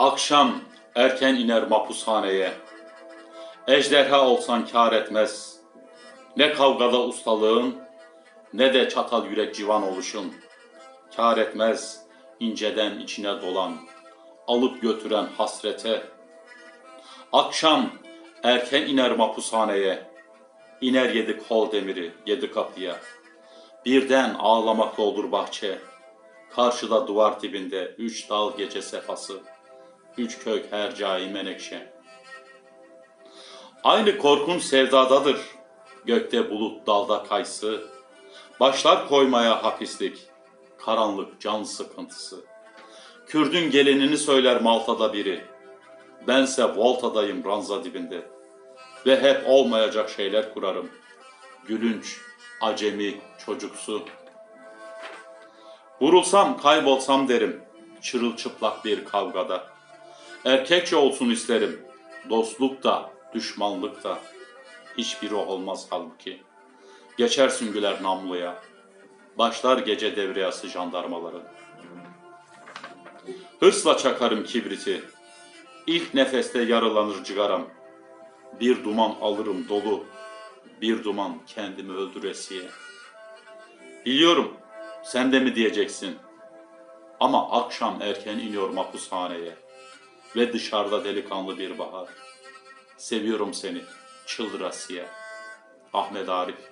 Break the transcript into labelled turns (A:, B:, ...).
A: Akşam erken iner mapushaneye. Ejderha olsan kar etmez. Ne kavgada ustalığın, ne de çatal yürek civan oluşun. Kar etmez inceden içine dolan, alıp götüren hasrete. Akşam erken iner mapushaneye. İner yedi kol demiri, yedi kapıya. Birden ağlamakta olur bahçe. Karşıda duvar dibinde üç dal gece sefası. Üç kök hercai menekşe. Aynı korkunç sevdadadır. Gökte bulut dalda kaysı. Başlar koymaya hapislik. Karanlık can sıkıntısı. Kürdün gelinini söyler Malta'da biri. Bense Volta'dayım ranza dibinde. Ve hep olmayacak şeyler kurarım. Gülünç, acemi, çocuksu. Vurulsam kaybolsam derim. Çırılçıplak bir kavgada. Erkekçe olsun isterim. Dostluk da, düşmanlık da. Hiçbiri olmaz halbuki. Geçer süngüler namluya. Başlar gece devriyası jandarmaların. Hırsla çakarım kibriti. İlk nefeste yaralanır cigaram. Bir duman alırım dolu. Bir duman kendimi öldüresiye. Biliyorum sen de mi diyeceksin? Ama akşam erken iniyor mahpushaneye. Ve dışarıda delikanlı bir bahar. Seviyorum seni çıldırasiye. Ahmet Arif